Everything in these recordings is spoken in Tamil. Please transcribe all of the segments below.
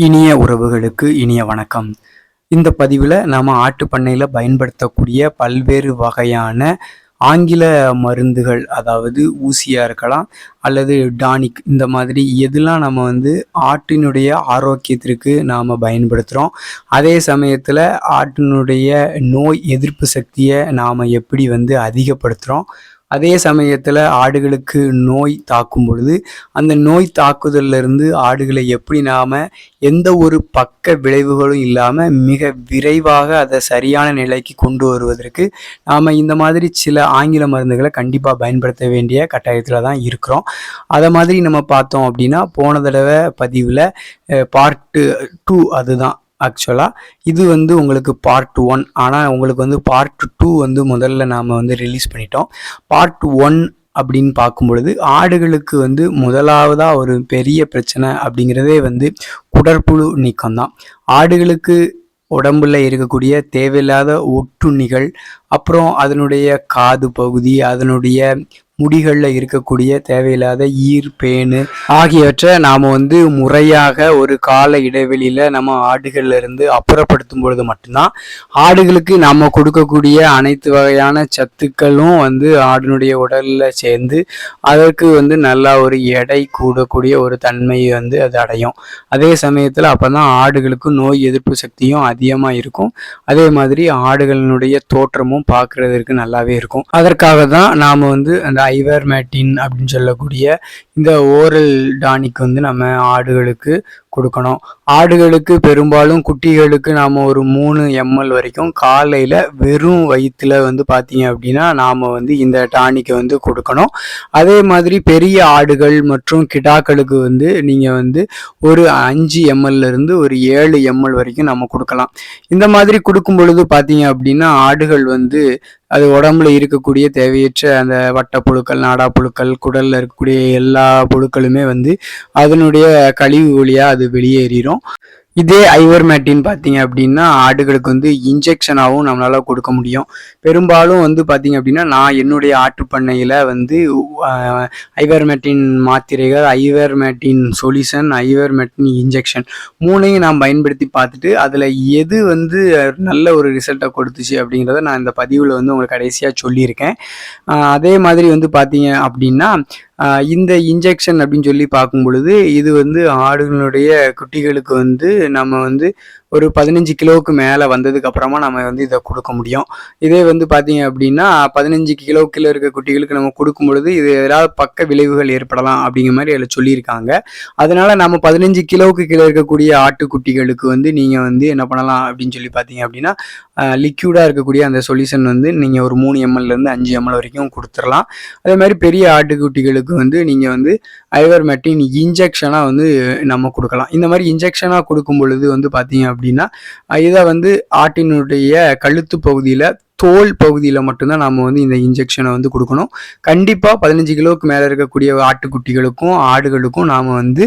இனிய உறவுகளுக்கு இனிய வணக்கம். இந்த பதிவில் நாம் ஆட்டு பண்ணையில் பயன்படுத்தக்கூடிய பல்வேறு வகையான ஆங்கில மருந்துகள் அதாவது ஊசியாக இருக்கலாம் அல்லது டானிக் இந்த மாதிரி எதெல்லாம் நம்ம வந்து ஆட்டினுடைய ஆரோக்கியத்திற்கு நாம் பயன்படுத்துகிறோம் அதே சமயத்தில் ஆட்டினுடைய நோய் எதிர்ப்பு சக்தியை நாம் எப்படி வந்து அதிகப்படுத்துகிறோம் அதே சமயத்தில் ஆடுகளுக்கு நோய் தாக்கும் பொழுது அந்த நோய் தாக்குதல்லிருந்து ஆடுகளை எப்படி நாம் எந்த ஒரு பக்க விளைவுகளும் இல்லாமல் மிக விரைவாக அதை சரியான நிலைக்கு கொண்டு வருவதற்கு நாம் இந்த மாதிரி சில ஆங்கில மருந்துகளை கண்டிப்பாக பயன்படுத்த வேண்டிய கட்டாயத்தில் தான் இருக்கிறோம். அதை மாதிரி நம்ம பார்த்தோம் அப்படின்னா போன தடவை பதிவில் பார்ட்டு டூ அதுதான். ஆக்சுவலாக இது வந்து உங்களுக்கு பார்ட் ஒன் ஆனால் உங்களுக்கு வந்து பார்ட் டூ வந்து முதல்ல நாம் வந்து ரிலீஸ் பண்ணிட்டோம். பார்ட் ஒன் அப்படின்னு பார்க்கும் பொழுது ஆடுகளுக்கு வந்து முதலாவதாக ஒரு பெரிய பிரச்சனை அப்படிங்கிறதே வந்து குடற்புழு நீக்கம் தான் ஆடுகளுக்கு உடம்புல இருக்கக்கூடிய தேவையில்லாத ஒட்டுண்ணிகள் அப்புறம் அதனுடைய காது பகுதி அதனுடைய முடிகளில் இருக்கக்கூடிய தேவையில்லாத ஈர் பேனு ஆகியவற்றை நாம் வந்து முறையாக ஒரு கால இடைவெளியில் நம்ம ஆடுகளில் இருந்து அப்புறப்படுத்தும் பொழுது மட்டும்தான் ஆடுகளுக்கு நம்ம கொடுக்கக்கூடிய அனைத்து வகையான சத்துக்களும் வந்து ஆடினுடைய உடலில் சேர்ந்து அதற்கு வந்து நல்லா ஒரு எடை கூடக்கூடிய ஒரு தன்மையை வந்து அது அடையும். அதே சமயத்தில் அப்போ தான் ஆடுகளுக்கு நோய் எதிர்ப்பு சக்தியும் அதிகமாக இருக்கும். அதே மாதிரி ஆடுகளினுடைய தோற்றமும் பார்க்குறதுக்கு நல்லாவே இருக்கும். அதற்காக தான் நாம் வந்து அந்த ஐவர் மேட்டின் அப்படின்னு சொல்லக்கூடிய இந்த ஓரல் டானிக் வந்து நம்ம ஆடுகளுக்கு கொடுக்கணும். ஆடுகளுக்கு பெரும்பாலும் குட்டிகளுக்கு நாம் ஒரு மூணு எம்எல் வரைக்கும் காலையில் வெறும் வயிற்றில் வந்து பார்த்தீங்க அப்படின்னா நாம் வந்து இந்த டானிக்கை வந்து கொடுக்கணும். அதே மாதிரி பெரிய ஆடுகள் மற்றும் கிடாக்களுக்கு வந்து நீங்கள் வந்து ஒரு அஞ்சு எம்எல்ல இருந்து ஒரு ஏழு எம்எல் வரைக்கும் நம்ம கொடுக்கலாம். இந்த மாதிரி கொடுக்கும் பொழுது பார்த்தீங்க அப்படின்னா ஆடுகள் வந்து அது உடம்புல இருக்கக்கூடிய தேவையற்ற அந்த வட்டப்புழுக்கள் நாடா புழுக்கள் குடலில் இருக்கக்கூடிய எல்லா புழுக்களுமே வந்து அதனுடைய கழிவு வழியாக அது வெளியேறிடும் இதே ஐவர்மேட்டின் பார்த்தீங்க அப்படின்னா ஆடுகளுக்கு வந்து இன்ஜெக்ஷனாகவும் நம்மளால் கொடுக்க முடியும். பெரும்பாலும் வந்து பார்த்தீங்க அப்படின்னா நான் என்னுடைய ஆட்டு பண்ணையில் வந்து ஐவர்மேட்டின் மாத்திரைகள் ஐவர்மேட்டின் சொல்யூஷன் ஐவர்மேட்டின் இன்ஜெக்ஷன் மூணையும் நான் பயன்படுத்தி பார்த்துட்டு அதில் எது வந்து நல்ல ஒரு ரிசல்ட்டை கொடுத்துச்சு அப்படிங்கிறத நான் இந்த பதிவில் வந்து உங்களுக்கு கடைசியாக சொல்லியிருக்கேன். அதே மாதிரி வந்து பார்த்தீங்க அப்படின்னா இந்த இன்ஜெக்ஷன் அப்படின்னு சொல்லி பார்க்கும் பொழுது இது வந்து ஆடுகளுடைய குட்டிகளுக்கு வந்து நம்ம வந்து ஒரு பதினஞ்சு கிலோவுக்கு மேலே வந்ததுக்கு அப்புறமா நம்ம வந்து இதை கொடுக்க முடியும். இதே வந்து பார்த்தீங்க அப்படின்னா பதினஞ்சு கிலோ கீழே இருக்க குட்டிகளுக்கு நம்ம கொடுக்கும் பொழுது இது ஏதாவது பக்க விளைவுகள் ஏற்படலாம் அப்படிங்கிற மாதிரி அதில் சொல்லியிருக்காங்க. அதனால நம்ம பதினஞ்சு கிலோவுக்கு கீழே இருக்கக்கூடிய ஆட்டுக்குட்டிகளுக்கு வந்து நீங்கள் வந்து என்ன பண்ணலாம் அப்படின்னு சொல்லி பார்த்தீங்க அப்படின்னா லிக்யூடாக இருக்கக்கூடிய அந்த சொல்யூஷன் வந்து நீங்கள் ஒரு மூணு எம்எல்லேருந்து அஞ்சு எம்எல் வரைக்கும் கொடுத்துடலாம். அதே மாதிரி பெரிய ஆட்டுக்குட்டிகளுக்கு வந்து நீங்கள் வந்து ஐவர்மெட்டின் இன்ஜெக்ஷனாக வந்து நம்ம கொடுக்கலாம். இந்த மாதிரி இன்ஜெக்ஷனாக கொடுக்கும் பொழுது வந்து பார்த்தீங்க அப்படின்னா இதை வந்து ஆட்டினுடைய கழுத்து பகுதியில் தோல் பகுதியில் மட்டும்தான் நாம் வந்து இந்த இன்ஜெக்ஷனை வந்து கொடுக்கணும். கண்டிப்பாக பதினஞ்சு கிலோவுக்கு மேலே இருக்கக்கூடிய ஆட்டுக்குட்டிகளுக்கும் ஆடுகளுக்கும் நாம் வந்து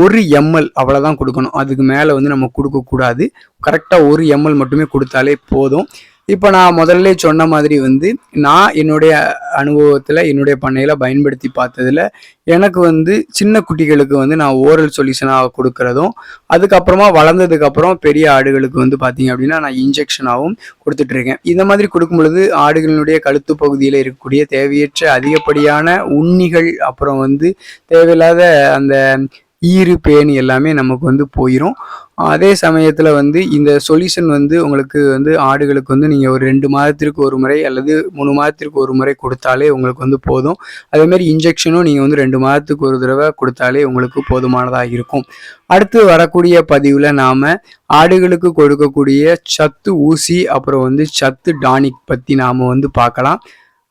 ஒரு எம்எல் அவ்வளோதான் கொடுக்கணும். அதுக்கு மேலே வந்து நம்ம கொடுக்கக்கூடாது. கரெக்டாக ஒரு எம்எல் மட்டுமே கொடுத்தாலே போதும். இப்போ நான் முதல்ல சொன்ன மாதிரி வந்து நான் என்னுடைய அனுபவத்தில் என்னுடைய பண்ணையில் பயன்படுத்தி பார்த்ததில் எனக்கு வந்து சின்ன குட்டிகளுக்கு வந்து நான் ஓரல் சொல்யூஷனாக கொடுக்குறதும் அதுக்கப்புறமா வளர்ந்ததுக்கப்புறம் பெரிய ஆடுகளுக்கு வந்து பார்த்தீங்க அப்படின்னா நான் இன்ஜெக்ஷனாகவும் கொடுத்துட்ருக்கேன் இந்த மாதிரி கொடுக்கும் பொழுது ஆடுகளினுடைய கழுத்து பகுதியில் இருக்கக்கூடிய தேவையற்ற அதிகப்படியான உண்ணிகள் அப்புறம் வந்து தேவையில்லாத அந்த ஈறு பேன் எல்லாமே நமக்கு வந்து போயிடும் அதே சமயத்தில் வந்து இந்த சொல்யூஷன் வந்து உங்களுக்கு வந்து ஆடுகளுக்கு வந்து நீங்கள் ஒரு ரெண்டு மாதத்திற்கு ஒரு முறை அல்லது மூணு மாதத்திற்கு ஒரு முறை கொடுத்தாலே உங்களுக்கு வந்து போதும். அதேமாதிரி இன்ஜெக்ஷனும் நீங்கள் வந்து ரெண்டு மாதத்துக்கு ஒரு தடவை கொடுத்தாலே உங்களுக்கு போதுமானதாக இருக்கும். அடுத்து வரக்கூடிய பதிவில் நாம் ஆடுகளுக்கு கொடுக்கக்கூடிய சத்து ஊசி அப்புறம் வந்து சத்து டானிக் பற்றி நாம் வந்து பார்க்கலாம்.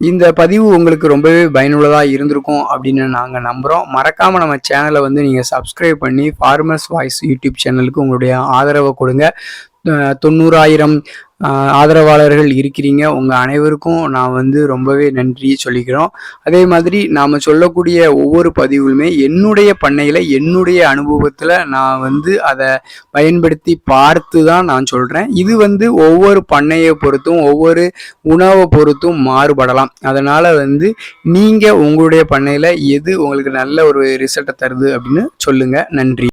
இந்த பதிவு உங்களுக்கு ரொம்பவே பயனுள்ளதாக இருந்திருக்கும் அப்படின்னு நாங்கள் நம்புகிறோம் மறக்காமல் நம்ம சேனலை வந்து நீங்கள் சப்ஸ்கிரைப் பண்ணி ஃபார்மர்ஸ் வாய்ஸ் யூடியூப் சேனலுக்கு உங்களுடைய ஆதரவை கொடுங்க. தொண்ணூறாயிரம் ஆதரவாளர்கள் இருக்கிறீங்க. உங்கள் அனைவருக்கும் நான் வந்து ரொம்பவே நன்றி சொல்லிக்கிறோம். அதே மாதிரி நாம் சொல்லக்கூடிய ஒவ்வொரு பதிவுகளுமே என்னுடைய பண்ணையில் என்னுடைய அனுபவத்தில் நான் வந்து அதை பயன்படுத்தி பார்த்து தான் நான் சொல்கிறேன் இது வந்து ஒவ்வொரு பண்ணையை பொறுத்தும் ஒவ்வொரு உணவை பொறுத்தும் மாறுபடலாம். அதனால் வந்து நீங்கள் உங்களுடைய பண்ணையில் எது உங்களுக்கு நல்ல ஒரு ரிசல்ட்டை தருது அப்படின்னு சொல்லுங்கள் நன்றி.